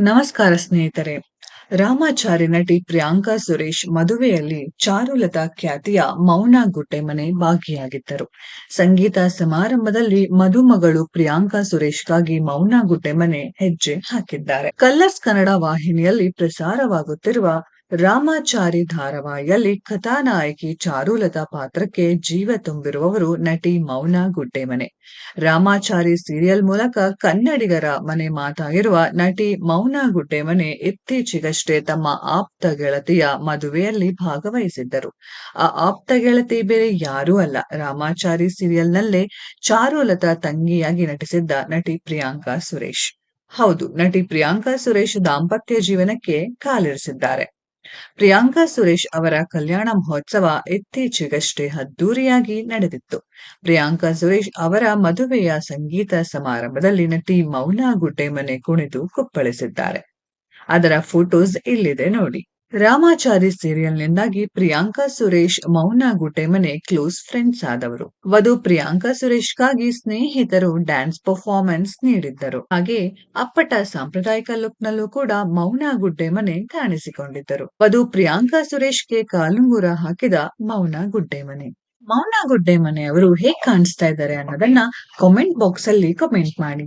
ನಮಸ್ಕಾರ ಸ್ನೇಹಿತರೆ. ರಾಮಾಚಾರಿ ನಟಿ ಪ್ರಿಯಾಂಕಾ ಸುರೇಶ್ ಮದುವೆಯಲ್ಲಿ ಚಾರುಲತಾ ಖ್ಯಾತಿಯ ಮೌನ ಗುಟ್ಟೆಮನೆ ಭಾಗಿಯಾಗಿದ್ದರು. ಸಂಗೀತ ಸಮಾರಂಭದಲ್ಲಿ ಮದುಮಗಳು ಪ್ರಿಯಾಂಕಾ ಸುರೇಶ್ಗಾಗಿ ಮೌನ ಗುಟ್ಟೆಮನೆ ಹೆಜ್ಜೆ ಹಾಕಿದ್ದಾರೆ. ಕಲ್ಲರ್ಸ್ ಕನ್ನಡ ವಾಹಿನಿಯಲ್ಲಿ ಪ್ರಸಾರವಾಗುತ್ತಿರುವ ರಾಮಾಚಾರಿ ಧಾರಾವಾಹಿಯಲ್ಲಿ ಕಥಾನಾಯಕಿ ಚಾರುಲತಾ ಪಾತ್ರಕ್ಕೆ ಜೀವ ತುಂಬಿರುವವರು ನಟಿ ಮೌನ ಗುಡ್ಡೆಮನೆ. ರಾಮಾಚಾರಿ ಸೀರಿಯಲ್ ಮೂಲಕ ಕನ್ನಡಿಗರ ಮನೆ ಮಾತಾಗಿರುವ ನಟಿ ಮೌನಾ ಗುಡ್ಡೆಮನೆ ಇತ್ತೀಚೆಗಷ್ಟೇ ತಮ್ಮ ಆಪ್ತ ಗೆಳತಿಯ ಮದುವೆಯಲ್ಲಿ ಭಾಗವಹಿಸಿದ್ದರು. ಆ ಆಪ್ತ ಗೆಳತಿ ಬೇರೆ ಯಾರೂ ಅಲ್ಲ. ರಾಮಾಚಾರಿ ಸೀರಿಯಲ್ನಲ್ಲೇ ಚಾರುಲತಾ ತಂಗಿಯಾಗಿ ನಟಿಸಿದ್ದ ನಟಿ ಪ್ರಿಯಾಂಕಾ ಸುರೇಶ್. ಹೌದು, ನಟಿ ಪ್ರಿಯಾಂಕಾ ಸುರೇಶ್ ದಾಂಪತ್ಯ ಜೀವನಕ್ಕೆ ಕಾಲಿರಿಸಿದ್ದಾರೆ. ಪ್ರಿಯಾಂಕಾ ಸುರೇಶ್ ಅವರ ಕಲ್ಯಾಣ ಮಹೋತ್ಸವ ಇತ್ತೀಚೆಗಷ್ಟೇ ಅದ್ದೂರಿಯಾಗಿ ನಡೆದಿತ್ತು. ಪ್ರಿಯಾಂಕಾ ಸುರೇಶ್ ಅವರ ಮದುವೆಯ ಸಂಗೀತ ಸಮಾರಂಭದಲ್ಲಿ ನಟಿ ಮೌನಾ ಗುಡ್ಡೆಮನೆ ಕುಣಿದು ಕುಪ್ಪಳಿಸಿದ್ದಾರೆ. ಅದರ ಫೋಟೋಸ್ ಇಲ್ಲಿದೆ ನೋಡಿ. ರಾಮಾಚಾರಿ ಸೀರಿಯಲ್ನಿಂದಾಗಿ ಪ್ರಿಯಾಂಕಾ ಸುರೇಶ್, ಮೌನ ಗುಡ್ಡೆಮನೆ ಕ್ಲೋಸ್ ಫ್ರೆಂಡ್ಸ್ ಆದವರು. ವಧು ಪ್ರಿಯಾಂಕಾ ಸುರೇಶ್ಗಾಗಿ ಸ್ನೇಹಿತರು ಡ್ಯಾನ್ಸ್ ಪರ್ಫಾರ್ಮೆನ್ಸ್ ನೀಡಿದ್ದರು. ಹಾಗೆ ಅಪ್ಪಟ ಸಾಂಪ್ರದಾಯಿಕ ಲುಕ್ ನಲ್ಲೂ ಕೂಡ ಮೌನ ಗುಡ್ಡೆಮನೆ ಕಾಣಿಸಿಕೊಂಡಿದ್ದರು. ವಧು ಪ್ರಿಯಾಂಕಾ ಸುರೇಶ್ಗೆ ಕಾಲುಂಗುರ ಹಾಕಿದ ಮೌನ ಗುಡ್ಡೆಮನೆ ಮೌನಾ. ಗುಡ್ಡೆಮನೆ ಅವರು ಹೇಗ್ ಕಾಣಿಸ್ತಾ ಇದ್ದಾರೆ ಅನ್ನೋದನ್ನ ಕಾಮೆಂಟ್ ಬಾಕ್ಸ್ ಅಲ್ಲಿ ಕಮೆಂಟ್ ಮಾಡಿ.